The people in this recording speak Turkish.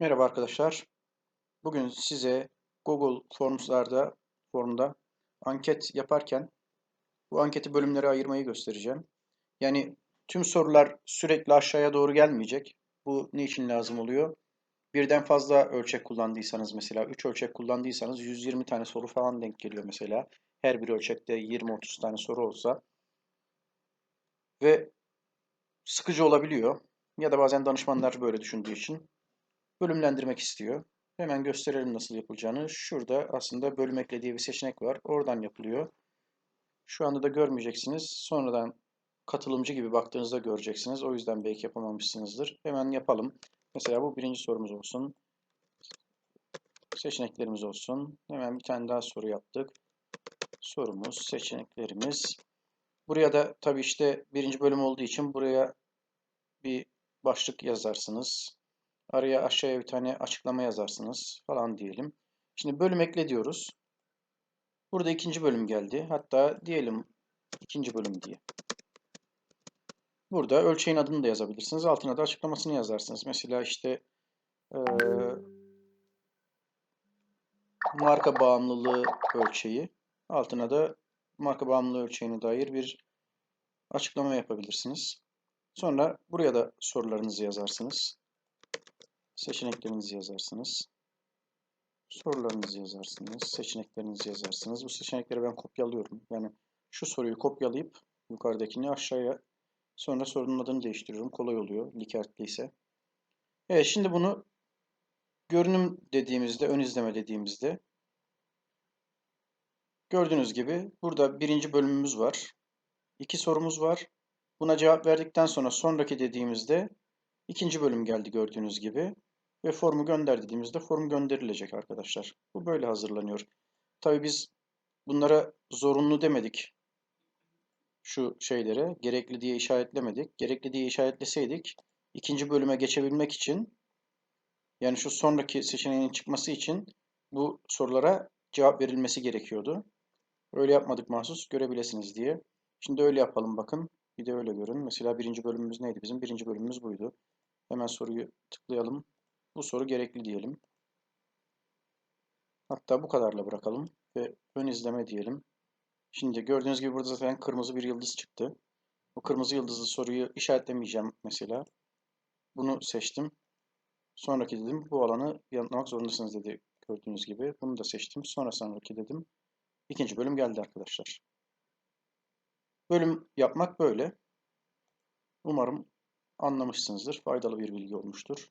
Merhaba arkadaşlar. Bugün size Google Forms'larda formda anket yaparken bu anketi bölümlere ayırmayı göstereceğim. Yani tüm sorular sürekli aşağıya doğru gelmeyecek. Bu niçin lazım oluyor? Birden fazla ölçek kullandıysanız mesela 3 ölçek kullandıysanız 120 tane soru falan denk geliyor mesela. Her bir ölçekte 20-30 tane soru olsa. Ve sıkıcı olabiliyor. Ya da bazen danışmanlar böyle düşündüğü için bölümlendirmek istiyor. Hemen gösterelim nasıl yapılacağını. Şurada aslında bölüm ekle diye bir seçenek var. Oradan yapılıyor. Şu anda da görmeyeceksiniz. Sonradan katılımcı gibi baktığınızda göreceksiniz. O yüzden belki yapamamışsınızdır. Hemen yapalım. Mesela bu birinci sorumuz olsun. Seçeneklerimiz olsun. Hemen bir tane daha soru yaptık. Sorumuz, seçeneklerimiz. Buraya da tabii işte birinci bölüm olduğu için buraya bir başlık yazarsınız. Araya aşağıya bir tane açıklama yazarsınız falan diyelim. Şimdi bölüm ekle diyoruz. Burada ikinci bölüm geldi. Hatta diyelim ikinci bölüm diye. Burada ölçeğin adını da yazabilirsiniz. Altına da açıklamasını yazarsınız. Mesela işte e, marka bağımlılığı ölçeği. Altına da marka bağımlılığı ölçeğine dair bir açıklama yapabilirsiniz. Sonra buraya da sorularınızı yazarsınız. Seçeneklerinizi yazarsınız. Sorularınızı yazarsınız. Seçeneklerinizi yazarsınız. Bu seçenekleri ben kopyalıyorum. Yani şu soruyu kopyalayıp yukarıdakini aşağıya sonra sorunun adını değiştiriyorum. Kolay oluyor. Likertli ise. Evet şimdi bunu görünüm dediğimizde, ön izleme dediğimizde gördüğünüz gibi burada birinci bölümümüz var. İki sorumuz var. Buna cevap verdikten sonra sonraki dediğimizde ikinci bölüm geldi gördüğünüz gibi ve formu gönder dediğimizde form gönderilecek arkadaşlar. Bu böyle hazırlanıyor. Tabii biz bunlara zorunlu demedik. Şu şeylere gerekli diye işaretlemedik. Gerekli diye işaretleseydik ikinci bölüme geçebilmek için yani şu sonraki seçeneğin çıkması için bu sorulara cevap verilmesi gerekiyordu. Öyle yapmadık mahsus görebilirsiniz diye. Şimdi öyle yapalım bakın. Bir de öyle görün. Mesela birinci bölümümüz neydi bizim? Birinci bölümümüz buydu. Hemen soruyu tıklayalım. Bu soru gerekli diyelim. Hatta bu kadarla bırakalım ve ön izleme diyelim. Şimdi gördüğünüz gibi burada zaten kırmızı bir yıldız çıktı. Bu kırmızı yıldızlı soruyu işaretlemeyeceğim mesela. Bunu seçtim. Sonraki dedim bu alanı yanıtlamak zorundasınız dedi gördüğünüz gibi. Bunu da seçtim. Sonra sonraki dedim. İkinci bölüm geldi arkadaşlar. Bölüm yapmak böyle. Umarım anlamışsınızdır. Faydalı bir bilgi olmuştur.